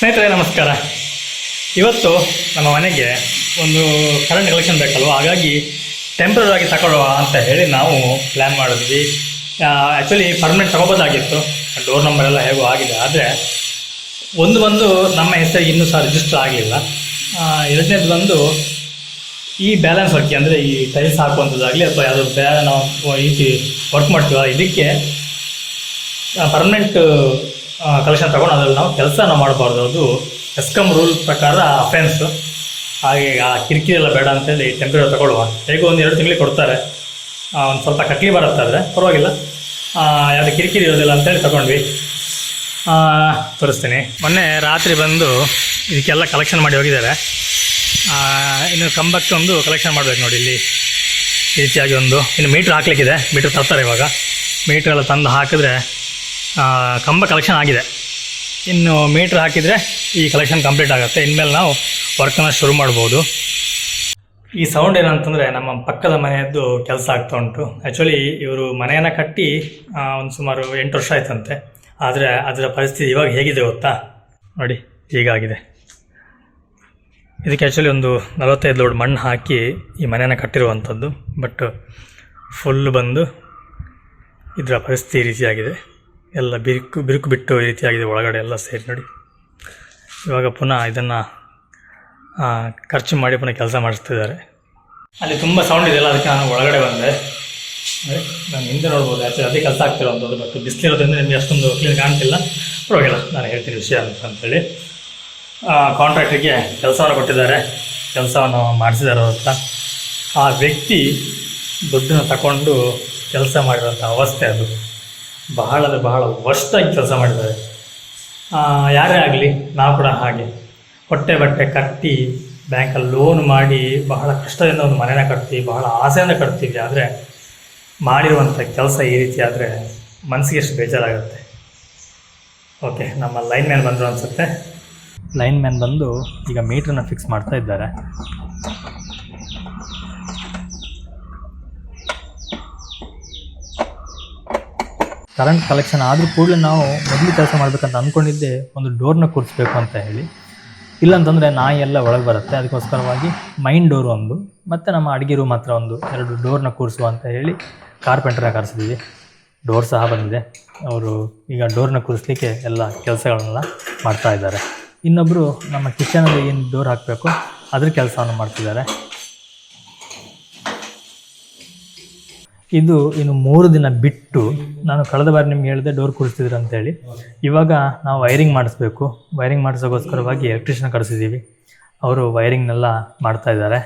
ಸ್ನೇಹಿತರೆ, ನಮಸ್ಕಾರ. ಇವತ್ತು ನಮ್ಮ ಮನೆಗೆ ಒಂದು ಕರೆಂಟ್ ಕಲೆಕ್ಷನ್ ಬೇಕಲ್ವ? ಹಾಗಾಗಿ ಟೆಂಪ್ರರಿ ಆಗಿ ತಗೊಳ್ಳುವ ಅಂತ ಹೇಳಿ ನಾವು ಪ್ಲ್ಯಾನ್ ಮಾಡಿದ್ವಿ. ಆ್ಯಕ್ಚುಲಿ ಪರ್ಮನೆಂಟ್ ತಗೋಬೋದಾಗಿತ್ತು. ಡೋರ್ ನಂಬರ್ ಎಲ್ಲ ಹೇಗೋ ಆಗಿದೆ. ಆದರೆ ಒಂದು ಬಂದು ನಮ್ಮ ಹೆಸರಿಗೆ ಇನ್ನೂ ಸಹ ರಿಜಿಸ್ಟರ್ ಆಗಲಿಲ್ಲ ಎರಡನೇದು ಬಂದು ಈ ಬ್ಯಾಲೆನ್ಸ್ ಹಾಕಿ ಅಂದರೆ ಈ ಟೈಲ್ಸ್ ಹಾಕುವಂಥದ್ದಾಗಲಿ ಅಥವಾ ಯಾವುದೋ ಬೇರೆ ನಾವು ಈ ವರ್ಕ್ ಮಾಡ್ತೀವಲ್ಲ, ಇದಕ್ಕೆ ಪರ್ಮನೆಂಟ್ ಕಲೆಕ್ಷನ್ ತಗೊಂಡು ಅದ್ರಲ್ಲಿ ನಾವು ಕೆಲಸನ ಮಾಡಬಾರ್ದು. ಅದು ಎಸ್ಕಮ್ ರೂಲ್ ಪ್ರಕಾರ ಅಫೆನ್ಸು ಹಾಗೆ ಆ ಕಿರಿಕಿರಿ ಎಲ್ಲ ಬೇಡ ಅಂತೇಳಿ ಟೆಂಪ್ರೇಚರ್ ತಗೊಳ್ಳುವ. ಹೇಗೂ ಒಂದು ಎರಡು ತಿಂಗಳಿಗೆ ಕೊಡ್ತಾರೆ. ಒಂದು ಸ್ವಲ್ಪ ಕಟ್ಲಿ ಬರುತ್ತೆ ಆದರೆ ಪರವಾಗಿಲ್ಲ. ಯಾವುದೇ ಕಿರಿಕಿರಿ ಇರೋದಿಲ್ಲ ಅಂತೇಳಿ ತಗೊಂಡ್ವಿ. ತೋರಿಸ್ತೀನಿ. ಮೊನ್ನೆ ರಾತ್ರಿ ಬಂದು ಇದಕ್ಕೆಲ್ಲ ಕಲೆಕ್ಷನ್ ಮಾಡಿ ಹೋಗಿದ್ದಾರೆ. ಇನ್ನು ಕಂಬಕ್ಕೆ ಒಂದು ಕಲೆಕ್ಷನ್ ಮಾಡಬೇಕು ನೋಡಿ ಇಲ್ಲಿ. ಈ ರೀತಿಯಾಗಿ ಒಂದು. ಇನ್ನು ಮೀಟ್ರ್ ಹಾಕ್ಲಿಕ್ಕಿದೆ. ಮೀಟ್ರ್ ತರ್ತಾರೆ ಇವಾಗ. ಮೀಟ್ರ್ ಎಲ್ಲ ತಂದು ಹಾಕಿದ್ರೆ ಕಂಬ ಕಲೆಕ್ಷನ್ ಆಗಿದೆ. ಇನ್ನು ಮೀಟ್ರ್ ಹಾಕಿದರೆ ಈ ಕಲೆಕ್ಷನ್ ಕಂಪ್ಲೀಟ್ ಆಗುತ್ತೆ. ಇನ್ಮೇಲೆ ನಾವು ವರ್ಕನ್ನು ಶುರು ಮಾಡ್ಬೋದು. ಈ ಸೌಂಡ್ ಏನಂತಂದರೆ ನಮ್ಮ ಪಕ್ಕದ ಮನೆಯದ್ದು ಕೆಲಸ ಆಗ್ತಾ ಉಂಟು. ಆ್ಯಕ್ಚುಲಿ ಇವರು ಮನೆಯನ್ನು ಕಟ್ಟಿ ಒಂದು ಸುಮಾರು ಎಂಟು ವರ್ಷ ಆಯ್ತಂತೆ. ಆದರೆ ಅದರ ಪರಿಸ್ಥಿತಿ ಇವಾಗ ಹೇಗಿದೆ ಗೊತ್ತಾ? ನೋಡಿ, ಹೀಗಾಗಿದೆ. ಇದಕ್ಕೆ ಆ್ಯಕ್ಚುಲಿ ಒಂದು ನಲವತ್ತೈದು ಲೋಡ್ ಮಣ್ಣು ಹಾಕಿ ಈ ಮನೆಯನ್ನು ಕಟ್ಟಿರುವಂಥದ್ದು. ಬಟ್ ಫುಲ್ ಬಂದು ಇದರ ಪರಿಸ್ಥಿತಿ ಈ ರೀತಿಯಾಗಿದೆ. ಎಲ್ಲ ಬಿರುಕು ಬಿರುಕು ಬಿಟ್ಟು ಈ ರೀತಿಯಾಗಿದೆ ಒಳಗಡೆ ಎಲ್ಲ ಸೇರಿ ನೋಡಿ. ಇವಾಗ ಪುನಃ ಇದನ್ನು ಖರ್ಚು ಮಾಡಿ ಪುನಃ ಕೆಲಸ ಮಾಡಿಸ್ತಿದ್ದಾರೆ. ಅಲ್ಲಿ ತುಂಬ ಸೌಂಡ್ ಇದೆಯಲ್ಲ ಅದಕ್ಕೆ ನಾನು ಒಳಗಡೆ ಬಂದೆ. ನಾನು ಹಿಂದೆ ನೋಡ್ಬೋದು ಆ್ಯಕ್ಚುಲಿ ಅದೇ ಕೆಲಸ ಆಗ್ತಿರೋವಂಥದ್ದು ಬಟ್ ಬಿಸಿಲಿರೋದ್ರಿಂದ ನಿಮಗೆ ಅಷ್ಟೊಂದು ಕ್ಲೀನ್ ಕಾಣ್ತಿಲ್ಲ. ಪರವಾಗಿಲ್ಲ, ನಾನು ಹೇಳ್ತೀನಿ ವಿಷಯ ಅಂತ ಅಂತೇಳಿ. ಕಾಂಟ್ರಾಕ್ಟ್ರಿಗೆ ಕೆಲಸವನ್ನು ಕೊಟ್ಟಿದ್ದಾರೆ, ಕೆಲಸವನ್ನು ಮಾಡಿಸಿದ್ದಾರೆ ಅಂತ ಆ ವ್ಯಕ್ತಿ ದುಡ್ಡನ್ನು ತಗೊಂಡು ಕೆಲಸ ಮಾಡಿರೋಂಥ ಅವಸ್ಥೆ ಅದು. ಬಹಳ ಅಂದರೆ ಬಹಳ ವರ್ಷದಾಗಿ ಕೆಲಸ ಮಾಡಿದ್ದಾರೆ. ಯಾರೇ ಆಗಲಿ, ನಾವು ಕೂಡ ಹಾಗೆ. ಹೊಟ್ಟೆ ಬಟ್ಟೆ ಕಟ್ಟಿ, ಬ್ಯಾಂಕಲ್ಲಿ ಲೋನ್ ಮಾಡಿ, ಬಹಳ ಕಷ್ಟದಿಂದ ಒಂದು ಮನೆನ ಕಟ್ತೀವಿ, ಬಹಳ ಆಸೆಯಿಂದ ಕಟ್ತೀವಿ. ಆದರೆ ಮಾಡಿರುವಂಥ ಕೆಲಸ ಈ ರೀತಿ ಆದರೆ ಮನಸ್ಸಿಗೆ ಎಷ್ಟು ಬೇಜಾರಾಗುತ್ತೆ. ಓಕೆ ನಮ್ಮ ಲೈನ್ ಮ್ಯಾನ್ ಬಂದರು ಅನಿಸುತ್ತೆ. ಲೈನ್ ಮ್ಯಾನ್ ಬಂದು ಈಗ ಮೀಟ್ರನ್ನ ಫಿಕ್ಸ್ ಮಾಡ್ತಾ ಇದ್ದಾರೆ. ಕರೆಂಟ್ ಕಲೆಕ್ಷನ್ ಆದರೂ ಕೂಡಲೇ ನಾವು ಮೊದಲು ಕೆಲಸ ಮಾಡಬೇಕಂತ ಅಂದ್ಕೊಂಡಿದ್ದೆ ಒಂದು ಡೋರ್ನ ಕೂರಿಸ್ಬೇಕು ಅಂತ ಹೇಳಿ. ಇಲ್ಲಂತಂದರೆ ನಾಯಿ ಎಲ್ಲ ಒಳಗೆ ಬರುತ್ತೆ. ಅದಕ್ಕೋಸ್ಕರವಾಗಿ ಮೈನ್ ಡೋರ್ ಒಂದು, ಮತ್ತು ನಮ್ಮ ಅಡುಗೆ ರೂಮ್ ಹತ್ರ ಒಂದು ಎರಡು ಡೋರ್ನ ಕೂರಿಸುವ ಅಂತ ಹೇಳಿ ಕಾರ್ಪೆಂಟ್ರನ್ನ ಕರೆಸಿದ್ವಿ. ಡೋರ್ ಸಹ ಬಂದಿದೆ. ಅವರು ಈಗ ಡೋರ್ನ ಕೂರಿಸ್ಲಿಕ್ಕೆ ಎಲ್ಲ ಕೆಲಸಗಳನ್ನೆಲ್ಲ ಮಾಡ್ತಾ ಇದ್ದಾರೆ. ಇನ್ನೊಬ್ಬರು ನಮ್ಮ ಕಿಚನಲ್ಲಿ ಏನು ಡೋರ್ ಹಾಕಬೇಕು, ಅದ್ರ ಕೆಲಸವನ್ನು ಮಾಡ್ತಿದ್ದಾರೆ. ಇದು ಇನ್ನು ಮೂರು ದಿನ ಬಿಟ್ಟು ನಾನು ಕಳೆದ ಬಾರಿ ನಿಮ್ಗೆ ಹೇಳಿದೆ ಡೋರ್ ಕೂರಿಸ್ತಿದ್ರು ಅಂತೇಳಿ. ಇವಾಗ ನಾವು ವೈರಿಂಗ್ ಮಾಡಿಸ್ಬೇಕು. ವೈರಿಂಗ್ ಮಾಡಿಸೋಕ್ಕೋಸ್ಕರವಾಗಿ ಎಲೆಕ್ಟ್ರಿಷಿಯನ್ ಕರೆಸಿದ್ದೀವಿ ಅವರು ವೈರಿಂಗ್ನೆಲ್ಲ ಮಾಡ್ತಾ ಇದ್ದಾರೆ.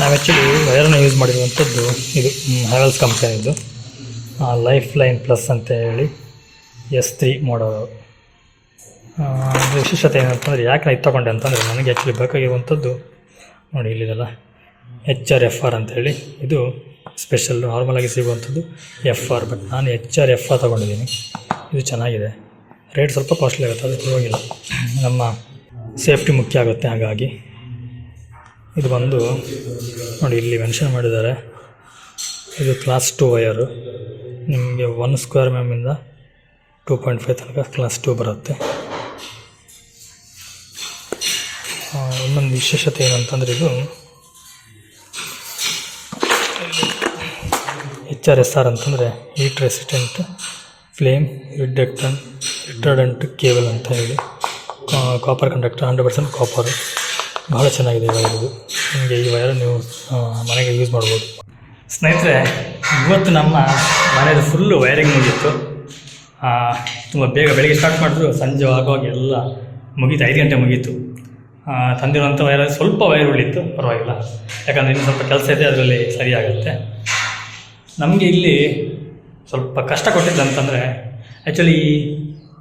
ನಾವು ಆ್ಯಕ್ಚುಲಿ ವೈರನ್ನು ಯೂಸ್ ಮಾಡಿರುವಂಥದ್ದು ಇದು ಹ್ಯಾವೆಲ್ಸ್ ಕಂಪ್ನಿದು ಲೈಫ್ ಲೈನ್ ಪ್ಲಸ್ ಅಂತ ಹೇಳಿ ಎಸ್ ತ್ರೀ ಮಾಡೋದು ವಿಶೇಷತೆ ಏನಂತಂದರೆ ಯಾಕೆ ನಾನು ಇದು ತೊಗೊಂಡೆ ಅಂತಂದರೆ ನನಗೆ ಆ್ಯಕ್ಚುಲಿ ಬೇಕಾಗಿರುವಂಥದ್ದು ನೋಡಿ ಇಲ್ಲಿದೆಲ್ಲ. ಎಚ್ ಆರ್ ಎಫ್ ಆರ್ ಅಂತೇಳಿ. ಇದು ಸ್ಪೆಷಲ್ ನಾರ್ಮಲಾಗಿ ಸಿಗುವಂಥದ್ದು ಎಫ್ ಆರ್ ಬಟ್ ನಾನು ಎಚ್ ಆರ್ ಎಫ್ ಆರ್ ತೊಗೊಂಡಿದ್ದೀನಿ. ಇದು ಚೆನ್ನಾಗಿದೆ. ರೇಟ್ ಸ್ವಲ್ಪ ಕಾಸ್ಟ್ಲಿ ಆಗುತ್ತೆ, ಅದು ಪರವಾಗಿಲ್ಲ. ನಮ್ಮ ಸೇಫ್ಟಿ ಮುಖ್ಯ ಆಗುತ್ತೆ ಹಾಗಾಗಿ. ಇದು ಬಂದು ನೋಡಿ, ಇಲ್ಲಿ ಮೆನ್ಷನ್ ಮಾಡಿದ್ದಾರೆ. ಇದು ಕ್ಲಾಸ್ ಟು ವಯರು ನಿಮಗೆ ಒನ್ ಸ್ಕ್ವೇರ್ ಮ್ಯಾಮಿಂದ ಟೂ ಪಾಯಿಂಟ್ ಫೈವ್ ತನಕ ಕ್ಲಾಸ್ ಟು ಬರುತ್ತೆ. ಇನ್ನೊಂದು ವಿಶೇಷತೆ ಏನಂತಂದರೆ ಇದು ಎಚ್ ಆರ್ ಎಸ್ ಆರ್ ಅಂತಂದರೆ heat resistant flame reduction retardant cable ಅಂತ ಹೇಳಿ. Copper conductor hundred percent copper ಬಹಳ ಚೆನ್ನಾಗಿದೆ ವೈರ್ ಇದು. ನಿಮಗೆ ಈ ವೈರ್ ನೀವು ಮನೆಗೆ ಯೂಸ್ ಮಾಡ್ಬೋದು. ಸ್ನೇಹಿತರೆ, ಇವತ್ತು ನಮ್ಮ ಮನೆಯದು ಫುಲ್ಲು ವೈರಿಂಗ್ ಮುಗಿತ್ತು ತುಂಬ ಬೇಗ ಬೆಳಿಗ್ಗೆ ಸ್ಟಾರ್ಟ್ ಮಾಡಿದ್ರು, ಸಂಜೆ ಆಗುವಾಗ ಎಲ್ಲ ಮುಗೀತು, ಐದು ಗಂಟೆ ಮುಗೀತು. ತಂದಿರುವಂಥ ವೈರಲ್ಲಿ ಸ್ವಲ್ಪ ವೈರ್ ಉಳಿತು ಪರವಾಗಿಲ್ಲ. ಯಾಕಂದರೆ ಇನ್ನು ಸ್ವಲ್ಪ ಕೆಲಸ ಇದೆ, ಅದರಲ್ಲಿ ಸರಿಯಾಗುತ್ತೆ ನಮಗೆ ಇಲ್ಲಿ ಸ್ವಲ್ಪ ಕಷ್ಟ ಕೊಟ್ಟಿದ್ದು ಅಂತಂದರೆ ಆ್ಯಕ್ಚುಲಿ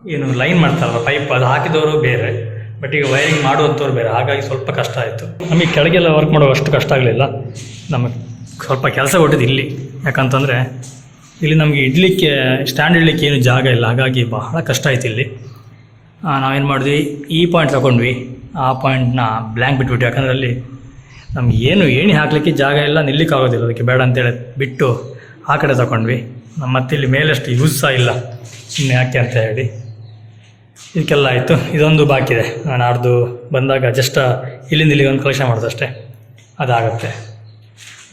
ಏನು ಲೈನ್ ಮಾಡ್ತಾರಲ್ಲ ಪೈಪ್ ಅದು ಹಾಕಿದವರು ಬೇರೆ ಬಟ್ ಈಗ ವೈರಿಂಗ್ ಮಾಡುವಂಥವ್ರು ಬೇರೆ, ಹಾಗಾಗಿ ಸ್ವಲ್ಪ ಕಷ್ಟ ಆಯಿತು. ನಮಗೆ ಕೆಳಗೆಲ್ಲ ವರ್ಕ್ ಮಾಡೋ ಅಷ್ಟು ಕಷ್ಟ ಆಗಲಿಲ್ಲ. ನಮಗೆ ಸ್ವಲ್ಪ ಕೆಲಸ ಕೊಟ್ಟಿದ್ದು ಇಲ್ಲಿ. ಯಾಕಂತಂದರೆ, ಇಲ್ಲಿ ನಮಗೆ ಇಡಲಿಕ್ಕೆ ಸ್ಟ್ಯಾಂಡ್ ಇಡ್ಲಿಕ್ಕೆ ಏನು ಜಾಗ ಇಲ್ಲ. ಹಾಗಾಗಿ ಬಹಳ ಕಷ್ಟ ಆಯ್ತು ಇಲ್ಲಿ. ನಾವೇನು ಮಾಡಿದ್ವಿ? ಈ ಪಾಯಿಂಟ್ ತಗೊಂಡ್ವಿ. ಆ ಪಾಯಿಂಟ್ನ ಬ್ಲ್ಯಾಂಕ್ ಬಿಟ್ಬಿಟ್ಟು ಯಾಕಂದ್ರೆ ಅಲ್ಲಿ ನಮ್ಗೆ ಏನು ಏಣಿ ಹಾಕಲಿಕ್ಕೆ ಜಾಗ ಇಲ್ಲ ನಿಲ್ಲಿಕ್ಕೆ ಆಗೋದಿಲ್ಲ ಅದಕ್ಕೆ ಬೇಡ ಅಂತೇಳಿ ಬಿಟ್ಟು ಆ ಕಡೆ ತಗೊಂಡ್ವಿ ನಮ್ಮ ಮತ್ತೆ ಇಲ್ಲಿ ಮೇಲಷ್ಟು ಯೂಸ್ ಸಹ ಇಲ್ಲ. ಸುಮ್ಮನೆ ಯಾಕೆ ಅಂತ ಹೇಳಿ. ಇದಕ್ಕೆಲ್ಲ ಆಯಿತು. ಇದೊಂದು ಬಾಕಿ ಇದೆ. ನಾನು ಅರ್ದು ಬಂದಾಗ ಜಸ್ಟ್ ಇಲ್ಲಿಂದ ಇಲ್ಲಿಗೆ ಒಂದು ಕಲೆಕ್ಷನ್ ಮಾಡಿದಷ್ಟೇ. ಅದಾಗತ್ತೆ.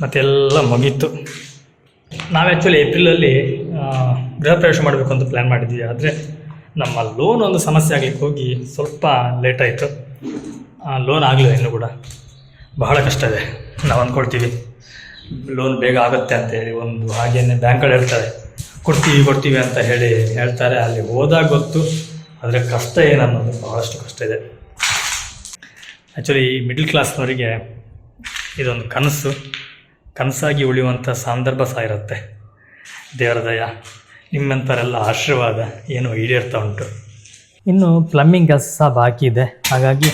ಮತ್ತೆಲ್ಲ ಮುಗೀತು. ನಾವು ಆ್ಯಕ್ಚುಲಿ ಏಪ್ರಿಲಲ್ಲಿ ಗೃಹ ಪ್ರವೇಶ ಮಾಡಬೇಕು ಅಂತ ಪ್ಲ್ಯಾನ್ ಮಾಡಿದ್ವಿ. ಆದರೆ ನಮ್ಮ ಲೋನ್ ಒಂದು ಸಮಸ್ಯೆ ಆಗಲಿಕ್ಕೆ ಹೋಗಿ ಸ್ವಲ್ಪ ಲೇಟ್ ಆಯಿತು. ಲೋನ್ ಆಗಲಿಲ್ಲ ಇನ್ನೂ ಕೂಡ. ಬಹಳ ಕಷ್ಟ ಇದೆ. ನಾವು ಅಂದ್ಕೊಳ್ತೀವಿ. ಲೋನ್ ಬೇಗ ಆಗುತ್ತೆ ಅಂತ ಹೇಳಿ ಒಂದು ಹಾಗೇನೆ ಬ್ಯಾಂಕ್ಗಳು ಹೇಳ್ತಾರೆ. ಕೊಡ್ತೀವಿ ಕೊಡ್ತೀವಿ ಅಂತ ಹೇಳಿ ಹೇಳ್ತಾರೆ. ಅಲ್ಲಿ ಹೋದಾಗ ಗೊತ್ತು, ಆದರೆ ಕಷ್ಟ ಏನನ್ನೋದು ಬಹಳಷ್ಟು ಕಷ್ಟ ಇದೆ. ಆ್ಯಕ್ಚುಲಿ ಈ ಮಿಡ್ಲ್ ಕ್ಲಾಸ್ನವರಿಗೆ ಇದೊಂದು ಕನಸು. ಕನಸಾಗಿ ಉಳಿಯುವಂಥ ಸಂದರ್ಭ ಸಹ ಇರುತ್ತೆ. ದೇವರ ದಯ, ನಿಮ್ಮಂಥವರೆಲ್ಲ ಆಶೀರ್ವಾದ ಏನು ಈಡೇರ್ತಾ ಉಂಟು. ಇನ್ನು ಪ್ಲಮ್ಮಿಂಗ್ ಕೆಲಸ ಸಹ ಬಾಕಿ ಇದೆ. ಹಾಗಾಗಿ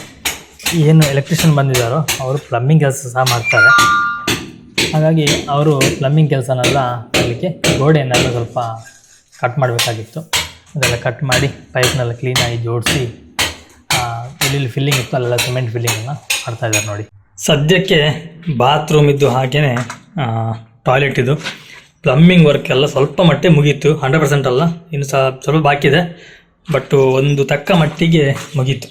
ಏನು ಎಲೆಕ್ಟ್ರಿಷಿಯನ್ ಬಂದಿದ್ದಾರೋ, ಅವರು ಪ್ಲಮ್ಮಿಂಗ್ ಕೆಲಸ ಸಹ ಮಾಡ್ತಾರೆ. ಹಾಗಾಗಿ ಅವರು ಪ್ಲಮ್ಮಿಂಗ್ ಕೆಲಸನೆಲ್ಲ ಮಾಡಲಿಕ್ಕೆ ಗೋಡೆಯನ್ನೆಲ್ಲ ಸ್ವಲ್ಪ ಕಟ್ ಮಾಡಬೇಕಾಗಿತ್ತು. ಅದೆಲ್ಲ ಕಟ್ ಮಾಡಿ ಪೈಪ್ನೆಲ್ಲ ಕ್ಲೀನಾಗಿ ಜೋಡಿಸಿ ಎಲ್ಲೆಲ್ಲಿ ಫಿಲ್ಲಿಂಗ್ ಇತ್ತು, ಅಲ್ಲೆಲ್ಲ ಸಿಮೆಂಟ್ ಫಿಲ್ಲಿಂಗನ್ನು ಮಾಡ್ತಾ ಇದ್ದಾರೆ ನೋಡಿ. ಸದ್ಯಕ್ಕೆ ಬಾತ್ರೂಮ್ ಇದ್ದು ಹಾಗೆಯೇ ಟಾಯ್ಲೆಟ್ ಇದು. ಪ್ಲಮ್ಮಿಂಗ್ ವರ್ಕ್ ಎಲ್ಲ ಸ್ವಲ್ಪ ಮಟ್ಟಿಗೆ ಮುಗೀತು ಹಂಡ್ರೆಡ್ ಪರ್ಸೆಂಟ್ ಅಲ್ಲ, ಇನ್ನು ಸ್ವಲ್ಪ ಬಾಕಿ ಇದೆ ಬಟ್ ಒಂದು ತಕ್ಕ ಮಟ್ಟಿಗೆ ಮುಗೀತು.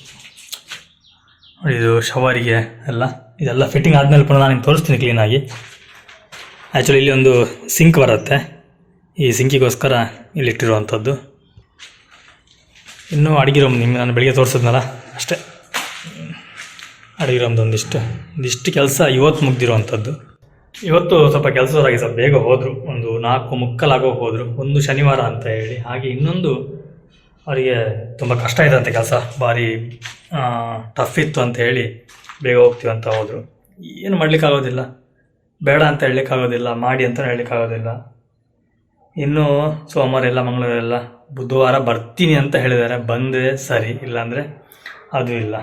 ಇದು ಶವರಿಗೆ ಎಲ್ಲ, ಇದೆಲ್ಲ ಫಿಟ್ಟಿಂಗ್ ಆದಮೇಲೆ ಪುನಃ ನಾನು ತೋರಿಸ್ತೀನಿ ಕ್ಲೀನಾಗಿ ಆ್ಯಕ್ಚುಲಿ ಇಲ್ಲಿ ಒಂದು ಸಿಂಕ್ ಬರುತ್ತೆ. ಈ ಸಿಂಕಿಗೋಸ್ಕರ ಇಲ್ಲಿಟ್ಟಿರುವಂಥದ್ದು ಇನ್ನೂ ಅಡುಗೆ ರೂಮ್ ನಿಮ್ಗೆ ನಾನು ಬೆಳಿಗ್ಗೆ ತೋರಿಸಿದ್ನಲ್ಲ, ಅಷ್ಟೇ. ಅಡುಗೆ ರೂಮ್ದು ಒಂದಿಷ್ಟು. ಒಂದಿಷ್ಟು ಕೆಲಸ ಇವತ್ತು ಮುಗ್ದಿರುವಂಥದ್ದು. ಇವತ್ತು ಸ್ವಲ್ಪ ಕೆಲಸದವರಾಗಿ ಸ್ವಲ್ಪ ಬೇಗ ಹೋದರು. ಒಂದು ನಾಲ್ಕು ಮುಕ್ಕಲಾಗೋ ಹೋದರು. ಒಂದು ಶನಿವಾರ ಅಂತ ಹೇಳಿ. ಹಾಗೆ ಇನ್ನೊಂದು ಅವರಿಗೆ ತುಂಬ ಕಷ್ಟ ಇದೆ ಅಂತ ಕೆಲಸ. ಭಾರಿ ಟಫ್ ಇತ್ತು ಅಂತ ಹೇಳಿ ಬೇಗ ಹೋಗ್ತೀವಂತ ಹೋದರು. ಏನು ಮಾಡಲಿಕ್ಕಾಗೋದಿಲ್ಲ. ಬೇಡ ಅಂತ ಹೇಳಲಿಕ್ಕಾಗೋದಿಲ್ಲ, ಮಾಡಿ ಅಂತ ಹೇಳಲಿಕ್ಕಾಗೋದಿಲ್ಲ. ಇನ್ನು ಸೋಮವಾರ ಎಲ್ಲ ಮಂಗಳವಾರ ಎಲ್ಲ ಬುಧವಾರ ಬರ್ತೀನಿ ಅಂತ ಹೇಳಿದ್ದಾರೆ. ಬಂದರೆ ಸರಿ, ಇಲ್ಲಾಂದರೆ ಅದು ಇಲ್ಲ.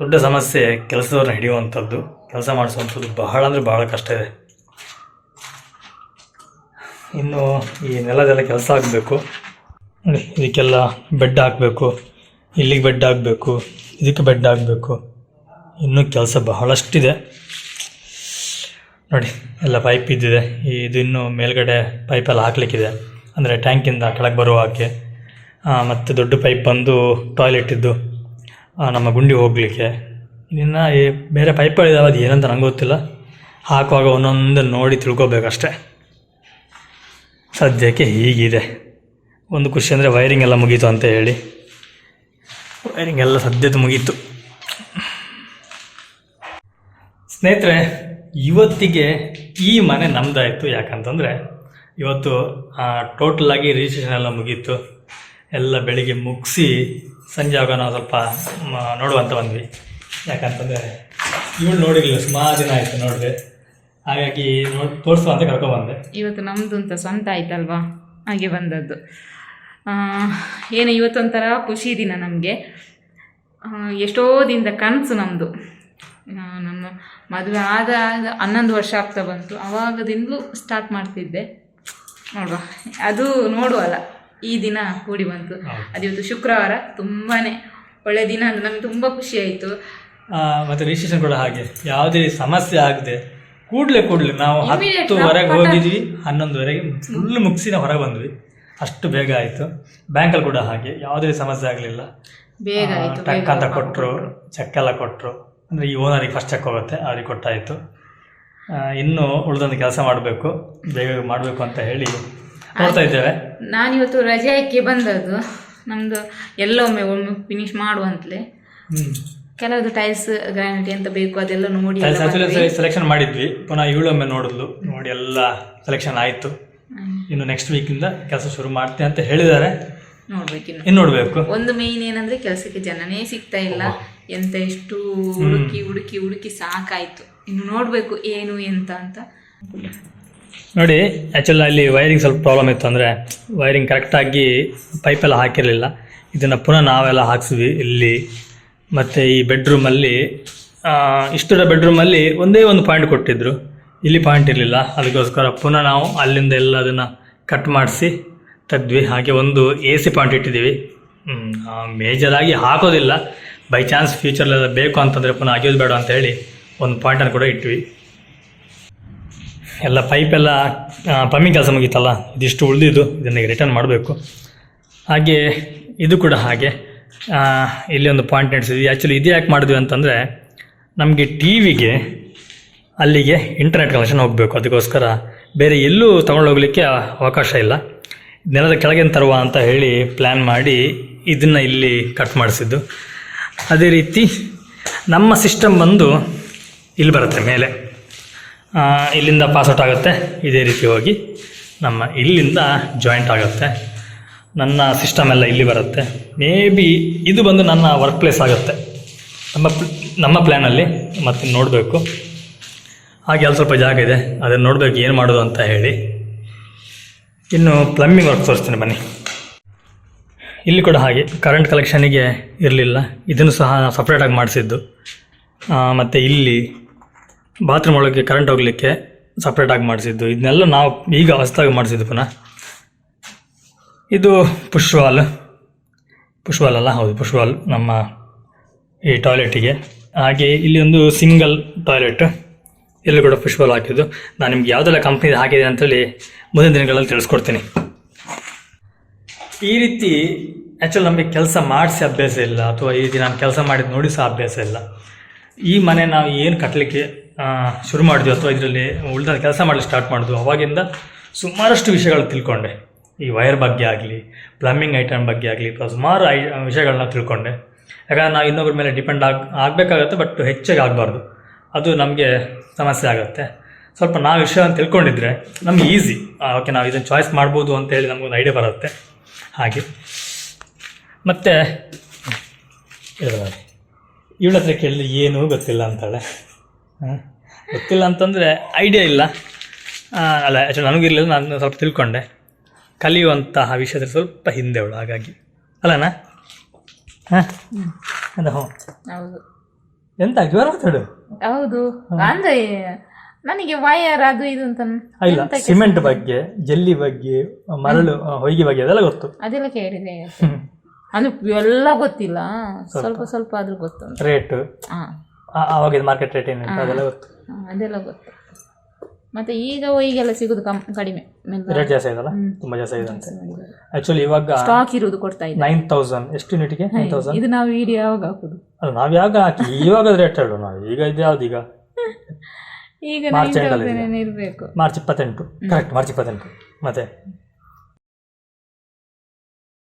ದೊಡ್ಡ ಸಮಸ್ಯೆ, ಕೆಲಸದವ್ರನ್ನ ಹಿಡಿಯುವಂಥದ್ದು, ಕೆಲಸ ಮಾಡಿಸುವಂಥದ್ದು ಬಹಳ ಅಂದರೆ ಬಹಳ ಕಷ್ಟ ಇದೆ. ಇನ್ನು ಈ ನೆಲದೆಲ್ಲ ಕೆಲಸ ಆಗಬೇಕು. ಇದಕ್ಕೆಲ್ಲ ಬೆಡ್ ಹಾಕಬೇಕು, ಇಲ್ಲಿಗೆ ಬೆಡ್ ಹಾಕಬೇಕು, ಇದಕ್ಕೆ ಬೆಡ್ ಹಾಕಬೇಕು. ಇನ್ನೂ ಕೆಲಸ ಬಹಳಷ್ಟಿದೆ. ನೋಡಿ, ಎಲ್ಲ ಪೈಪ್ ಇದ್ದಿದೆ. ಇದು ಇನ್ನು ಮೇಲ್ಗಡೆ ಪೈಪೆಲ್ಲ ಹಾಕ್ಲಿಕ್ಕಿದೆ. ಅಂದರೆ ಟ್ಯಾಂಕಿಂದ ಕೆಳಗೆ ಬರುವಾಗೆ ಮತ್ತು ದೊಡ್ಡ ಪೈಪ್ ಬಂದು ಟಾಯ್ಲೆಟ್ ಇದ್ದು ನಮ್ಮ ಗುಂಡಿ ಹೋಗಲಿಕ್ಕೆ. ಇನ್ನು ಬೇರೆ ಪೈಪ್ಗಳಿದಾವೆ ಅದು ಏನಂತ ನಂಗೆ ಗೊತ್ತಿಲ್ಲ. ಹಾಕುವಾಗ ಒಂದೊಂದು ನೋಡಿ ತಿಳ್ಕೊಬೇಕಷ್ಟೆ. ಸದ್ಯಕ್ಕೆ ಹೀಗಿದೆ. ಒಂದು ಖುಷಿ ಅಂದರೆ ವೈರಿಂಗ್ ಎಲ್ಲ ಮುಗೀತು ಅಂತ ಹೇಳಿ. ವೈರಿಂಗ್ ಎಲ್ಲ ಸದ್ಯದ ಮುಗೀತು. ಸ್ನೇಹಿತರೆ ಇವತ್ತಿಗೆ ಈ ಮನೆ ನಮ್ಮದಾಯಿತು ಯಾಕಂತಂದರೆ ಇವತ್ತು ಟೋಟಲಾಗಿ ರಿಜಿಸ್ಟ್ರೇಷನ್ ಎಲ್ಲ ಮುಗೀತು. ಎಲ್ಲ ಬೆಳಿಗ್ಗೆ ಮುಗಿಸಿ ಸಂಜೆ ಆಗ ನಾವು ಸ್ವಲ್ಪ ನೋಡುವಂತ ಬಂದ್ವಿ. ಯಾಕಂತಂದರೆ ಇವಳು ನೋಡಿರಲಿಲ್ಲ, ಸುಮಾರು ದಿನ ಆಯಿತು ನೋಡಿದೆ. ಹಾಗಾಗಿ ನೋಡಿ ತೋರಿಸುವ ಅಂತ ಕರ್ಕೊಂಡ್ಬಂದೆ ಇವತ್ತು ನಮ್ಮದು ಅಂತ ಸ್ವಂತ ಆಯ್ತಲ್ವಾ? ಹಾಗೆ ಬಂದದ್ದು. ಏನು ಇವತ್ತೊಂಥರ ಖುಷಿ ದಿನ ನಮಗೆ. ಎಷ್ಟೋ ದಿನದ ಕನಸು ನಮ್ಮದು ನಮ್ಮ ಮದುವೆ ಆದ ಹನ್ನೊಂದು ವರ್ಷ ಆಗ್ತಾ ಬಂತು. ಆವಾಗದಿಂದಲೂ ಸ್ಟಾರ್ಟ್ ಮಾಡ್ತಿದ್ದೆ. ನೋಡುವ. ಅದು ನೋಡುವಲ್ಲ ಈ ದಿನ ಕೂಡಿ ಬಂತು. ಅದಿವತ್ತು ಶುಕ್ರವಾರ ತುಂಬಾ ಒಳ್ಳೆ ದಿನ ಅಂತ ನಮ್ಗೆ ತುಂಬ ಖುಷಿ ಆಯಿತು. ಮತ್ತು ರಿಜಿಸ್ಟ್ರೇಷನ್ ಕೂಡ ಹಾಗೆ ಯಾವುದೇ ಸಮಸ್ಯೆ ಆಗದೆ ಕೂಡಲೇ ಕೂಡಲೇ ನಾವು ಹತ್ತುವರೆಗೆ ಹೋಗಿದ್ವಿ ಹನ್ನೊಂದುವರೆಗೆ ಫುಲ್ ಮುಗಿಸಿ ನಾವು ಹೊರಗೆ ಬಂದ್ವಿ. ಅಷ್ಟು ಬೇಗ ಆಯಿತು. ಬ್ಯಾಂಕಲ್ಲಿ ಕೂಡ ಹಾಗೆ ಯಾವುದೇ ಸಮಸ್ಯೆ ಆಗಲಿಲ್ಲ. ಬೇಗ ಆಯಿತು ಟಕ್ ಅಂತ ಕೊಟ್ಟರು ಚೆಕ್ ಎಲ್ಲ ಕೊಟ್ಟರು ಅಂದರೆ ಈ ಓನರಿಗೆ ಫಸ್ಟ್ ಚೆಕ್ ಹೋಗುತ್ತೆ ಅವ್ರಿಗೆ ಕೊಟ್ಟಾಯಿತು. ಇನ್ನೂ ಉಳಿದೊಂದು ಕೆಲಸ ಮಾಡಬೇಕು ಬೇಗ ಮಾಡಬೇಕು ಅಂತ ಹೇಳಿ ನೋಡ್ತಾ ಇದ್ದೇವೆ. ನಾನಿವತ್ತು ರಜೆಯಕ್ಕೆ ಬಂದದ್ದು. ನಮ್ಮದು ಎಲ್ಲ ಒಮ್ಮೆ ಒಮ್ಮೆ ಫಿನಿಶ್ ಮಾಡುವಂತಲೇ ಕೆಲವೊಂದು ಟೈಲ್ಸ್ ಗ್ರಾನೈಟ್ ಅಂತ ಬೇಕು ಅದೆಲ್ಲ ನೋಡಿ ಸೆಲೆಕ್ಷನ್ ಮಾಡಿದ್ವಿ. ಪುನಃ ಏಳೊಮ್ಮೆ ನೋಡಿದ್ಲು. ನೋಡಿ ಎಲ್ಲ ಸೆಲೆಕ್ಷನ್ ಆಯಿತು. ಇನ್ನು ನೆಕ್ಸ್ಟ್ ವೀಕಿಂದ ಕೆಲಸ ಶುರು ಮಾಡ್ತೀನಿ ಅಂತ ಹೇಳಿದ್ದಾರೆ. ನೋಡ್ಬೇಕು ಇನ್ನು. ನೋಡಬೇಕು. ಒಂದು ಮೇನ್ ಏನಂದ್ರೆ ಕೆಲಸಕ್ಕೆ ಜನನೇ ಸಿಗ್ತಾ ಇಲ್ಲ. ಎಂತ ಎಷ್ಟು ಹುಡುಕಿ ಹುಡುಕಿ ಹುಡುಕಿ ಸಾಕಾಯ್ತು. ಇನ್ನು ನೋಡ್ಬೇಕು ಏನು ಎಂತ ಅಂತ. ನೋಡಿ ಆ್ಯಕ್ಚುಲಿ ಅಲ್ಲಿ ವೈರಿಂಗ್ ಸ್ವಲ್ಪ ಪ್ರಾಬ್ಲಮ್ ಇತ್ತು ಅಂದರೆ ವೈರಿಂಗ್ ಕರೆಕ್ಟಾಗಿ ಪೈಪೆಲ್ಲ ಹಾಕಿರಲಿಲ್ಲ. ಇದನ್ನು ಪುನಃ ನಾವೆಲ್ಲ ಹಾಕ್ಸಿದ್ವಿ ಇಲ್ಲಿ. ಮತ್ತು ಈ ಬೆಡ್ರೂಮಲ್ಲಿ ಇಷ್ಟರ ಬೆಡ್ರೂಮಲ್ಲಿ ಒಂದೇ ಒಂದು ಪಾಯಿಂಟ್ ಕೊಟ್ಟಿದ್ದರು ಇಲ್ಲಿ ಪಾಯಿಂಟ್ ಇರಲಿಲ್ಲ. ಅದಕ್ಕೋಸ್ಕರ ಪುನಃ ನಾವು ಅಲ್ಲಿಂದ ಎಲ್ಲ ಅದನ್ನು ಕಟ್ ಮಾಡಿಸಿ ತೆಗ್ದ್ವಿ. ಹಾಗೆ ಒಂದು ಎ ಸಿ ಪಾಯಿಂಟ್ ಇಟ್ಟಿದ್ದೀವಿ. ಮೇಜರಾಗಿ ಹಾಕೋದಿಲ್ಲ. ಬೈ ಚಾನ್ಸ್ ಫ್ಯೂಚರ್ಲೆಲ್ಲ ಬೇಕು ಅಂತಂದರೆ ಪುನಃ ಅಗಿಯೋದು ಬೇಡ ಅಂತ ಹೇಳಿ ಒಂದು ಪಾಯಿಂಟನ್ನು ಕೂಡ ಇಟ್ವಿ. ಎಲ್ಲ ಪೈಪೆಲ್ಲ ಪಂಪಿಂಗ್ ಕೆಲಸ ಮುಗೀತಲ್ಲ, ಇದಿಷ್ಟು ಉಳಿದಿದ್ದು, ಇದನ್ನ ರಿಟರ್ನ್ ಮಾಡಬೇಕು. ಹಾಗೆ, ಇದು ಕೂಡ ಹಾಗೆ. ಇಲ್ಲಿ ಒಂದು ಪಾಯಿಂಟ್ ನಡೆಸಿದ್ವಿ. ಆ್ಯಕ್ಚುಲಿ ಇದು ಯಾಕೆ ಮಾಡಿದ್ವಿ ಅಂತಂದರೆ, ನಮಗೆ ಟಿ ವಿಗೆ ಅಲ್ಲಿಗೆ ಇಂಟರ್ನೆಟ್ ಕನೆಕ್ಷನ್ ಹೋಗಬೇಕು. ಅದಕ್ಕೋಸ್ಕರ ಬೇರೆ ಎಲ್ಲೂ ತಗೊಂಡು ಹೋಗಲಿಕ್ಕೆ ಅವಕಾಶ ಇಲ್ಲ. ನೆಲದ ಕೆಳಗೆ ತರುವ ಅಂತ ಹೇಳಿ ಪ್ಲ್ಯಾನ್ ಮಾಡಿ ಇದನ್ನು ಇಲ್ಲಿ ಕಟ್ ಮಾಡಿಸಿದ್ದು. ಅದೇ ರೀತಿ ನಮ್ಮ ಸಿಸ್ಟಮ್ ಬಂದು ಇಲ್ಲಿ ಬರುತ್ತೆ ಮೇಲೆ. ಇಲ್ಲಿಂದ ಪಾಸ್ಔಟ್ ಆಗುತ್ತೆ. ಇದೇ ರೀತಿ ಹೋಗಿ ನಮ್ಮ ಇಲ್ಲಿಂದ ಜಾಯಿಂಟ್ ಆಗುತ್ತೆ. ನನ್ನ ಸಿಸ್ಟಮ್ ಎಲ್ಲ ಇಲ್ಲಿ ಬರುತ್ತೆ. ಮೇ ಬಿ ಇದು ಬಂದು ನನ್ನ ವರ್ಕ್ ಪ್ಲೇಸ್ ಆಗುತ್ತೆ. ನಮ್ಮ ನಮ್ಮ ಪ್ಲ್ಯಾನಲ್ಲಿ ಮತ್ತೆ ನೋಡಬೇಕು. ಹಾಗೆ ಅಲ್ಲಿ ಸ್ವಲ್ಪ ಜಾಗ ಇದೆ. ಅದನ್ನು ನೋಡಬೇಕು ಏನು ಮಾಡೋದು ಅಂತ ಹೇಳಿ. ಇನ್ನು ಪ್ಲಮ್ಮಿಂಗ್ ವರ್ಕ್ ತೋರಿಸ್ತೀನಿ ಬನ್ನಿ. ಇಲ್ಲಿ ಕೂಡ ಹಾಗೆ ಕರೆಂಟ್ ಕಲೆಕ್ಷನಿಗೆ ಇರಲಿಲ್ಲ. ಇದನ್ನು ಸಹ ಸಪ್ರೇಟಾಗಿ ಮಾಡಿಸಿದ್ದು. ಮತ್ತು ಇಲ್ಲಿ ಬಾತ್ರೂಮ್ ಒಳಗೆ ಕರೆಂಟ್ ಹೋಗಲಿಕ್ಕೆ ಸಪ್ರೇಟಾಗಿ ಮಾಡಿಸಿದ್ದು. ಇದನ್ನೆಲ್ಲ ನಾವು ಈಗ ಹೊಸದಾಗಿ ಮಾಡಿಸಿದ್ದು ಪುನಃ. ಇದು ಪುಷ್ವಾಲ್. ಪುಷ್ವಾಲ್ ಅಲ್ಲ, ಹೌದು, ಪುಷ್ವಾಲ್ ನಮ್ಮ ಈ ಟಾಯ್ಲೆಟಿಗೆ ಹಾಗೆ ಇಲ್ಲಿ ಒಂದು ಸಿಂಗಲ್ ಟಾಯ್ಲೆಟ್ ಇಲ್ಲಿ ಕೂಡ ಪುಷ್ಪಾಲ್ ಹಾಕಿದ್ದು. ನಾನು ನಿಮ್ಗೆ ಯಾವುದೆಲ್ಲ ಕಂಪ್ನಿದು ಹಾಕಿದೆ ಅಂತೇಳಿ ಮುಂದಿನ ದಿನಗಳಲ್ಲಿ ತಿಳಿಸ್ಕೊಡ್ತೀನಿ. ಈ ರೀತಿ ಆ್ಯಕ್ಚುಲಿ ನಮಗೆ ಕೆಲಸ ಮಾಡಿಸಿ ಅಭ್ಯಾಸ ಇಲ್ಲ, ಅಥವಾ ಈ ರೀತಿ ನಾನು ಕೆಲಸ ಮಾಡಿದ ನೋಡಿ ಸಹ ಅಭ್ಯಾಸ ಇಲ್ಲ. ಈ ಮನೆ ನಾವು ಏನು ಕಟ್ಟಲಿಕ್ಕೆ ಶುರು ಮಾಡಿದ್ವಿ ಅಥವಾ ಇದರಲ್ಲಿ ಉಳಿದ ಕೆಲಸ ಮಾಡಲಿಕ್ಕೆ ಸ್ಟಾರ್ಟ್ ಮಾಡಿದ್ವು, ಅವಾಗಿಂದ ಸುಮಾರಷ್ಟು ವಿಷಯಗಳು ತಿಳ್ಕೊಂಡೆ. ಈ ವೈರ್ ಬಗ್ಗೆ ಆಗಲಿ ಪ್ಲಂಬಿಂಗ್ ಐಟಮ್ ಬಗ್ಗೆ ಆಗಲಿ ಸುಮಾರು ಐ ವಿಷಯಗಳನ್ನ ತಿಳ್ಕೊಂಡೆ. ಯಾಕಂದ್ರೆ ನಾವು ಇನ್ನೊಬ್ಬರ ಮೇಲೆ ಡಿಪೆಂಡ್ ಆಗ, ಆಗಬೇಕಾಗತ್ತೆ ಬಟ್ ಹೆಚ್ಚಾಗಿ ಆಗಬಾರ್ದು. ಅದು ನಮಗೆ ಸಮಸ್ಯೆ ಆಗುತ್ತೆ. ಸ್ವಲ್ಪ ನಾವು ವಿಷಯವನ್ನು ತಿಳ್ಕೊಂಡಿದ್ರೆ ನಮ್ಗೆ ಈಸಿ ಓಕೆ ನಾವು ಇದನ್ನು ಚಾಯ್ಸ್ ಮಾಡ್ಬೋದು ಅಂತ ಹೇಳಿ ನಮಗೊಂದು ಐಡಿಯಾ ಬರುತ್ತೆ. ಹಾಗೆ. ಮತ್ತು ಇವಳ ಹತ್ರ ಕೇಳಿದ್ರೆ ಏನೂ ಗೊತ್ತಿಲ್ಲ ಅಂತಾಳೆ. ಹಾಂ? ಗೊತ್ತಿಲ್ಲ ಅಂತಂದರೆ ಐಡಿಯಾ ಇಲ್ಲ. ಅಲ್ಲ ಆ್ಯಕ್ಚುಲಿ ನನಗಿರಲಿಲ್ಲ ನಾನು ಸ್ವಲ್ಪ ತಿಳ್ಕೊಂಡೆ. ಕಲಿಯುವಂತಹ ವಿಷಯದಲ್ಲಿ ಸ್ವಲ್ಪ ಹಿಂದೆ ಅವಳು ಹಾಗಾಗಿ. ಅಲ್ಲನಾ? ಹಾಂ? ಅದ ಹ್ಞೂ. ಹೌದು. ಎಂತ ಜ್ವರ ಮಾತಾಡು. ಹೌದು. ಅಂದ್ರೆ ನನಗೆ ವಯರ್ ಅದು ಇದು ಅಂತ ಇಲ್ಲ ಸಿಮೆಂಟ್ ಬಗ್ಗೆ ಜಲ್ಲಿ ಬಗ್ಗೆ ಮರಳು ಹೊಯ್ಗೆ ಬಗ್ಗೆ ಅದೆಲ್ಲ ಗೊತ್ತು. ಅದೆಲ್ಲ ಕೇಳಿದೆ ಅದು ಎಲ್ಲ ಗೊತ್ತಿಲ್ಲ. ಸ್ವಲ್ಪ. ಸ್ವಲ್ಪ ಆದ್ರೂ ಗೊತ್ತು ರೇಟ್ ಹಾ. ಆವಾಗ ಮಾರ್ಕೆಟ್ ರೇಟ್ ಏನು ಅದೆಲ್ಲ ಗೊತ್ತು. ಅದೆಲ್ಲ ಗೊತ್ತು. ಮತ್ತೆ ಈಗ ಹೊಯ್ಗೆಲ್ಲ ಸಿಗುದು ಕಮ್ ಕಡಿಮೆ. ರೇಟ್ ಜಾಸ್ತಿ ಆಯ್ತಲ್ಲ? ತುಂಬಾ ಜಾಸ್ತಿ ಆಗಿದೆ ಅಂತ. ಆ್ಯಕ್ಚುಲಿ ಇವಾಗ ಸ್ಟಾಕ್ ಇರುವುದು ಕೊಡ್ತಾ ಇದೆ ನೈನ್ ತೌಸಂಡ್ ಎಷ್ಟು ಯೂನಿಟ್ಗೆ ನೈನ್ ತೌಸಂಡ್ ಇದು ನಾವು ವಿಡಿಯೋ ಯಾವಾಗ ಹಾಕುದು? ಅಲ್ಲ ನಾವು ಯಾವಾಗ ಹಾಕಿ? ಇವಾಗ ರೇಟ್ ಹೇಳೋಣ ನಾವು ಈಗ ಇದು ಯಾವ್ದು ಈಗ ಈಗ ಮಾರ್ಚ್ ಎಂಡಲ್ಲಿ ಮಾರ್ಚ್ ಇಪ್ಪತ್ತೆಂಟು. ಕರೆಕ್ಟ್ ಮಾರ್ಚ್ ಇಪ್ಪತ್ತೆಂಟು. ಮತ್ತೆ?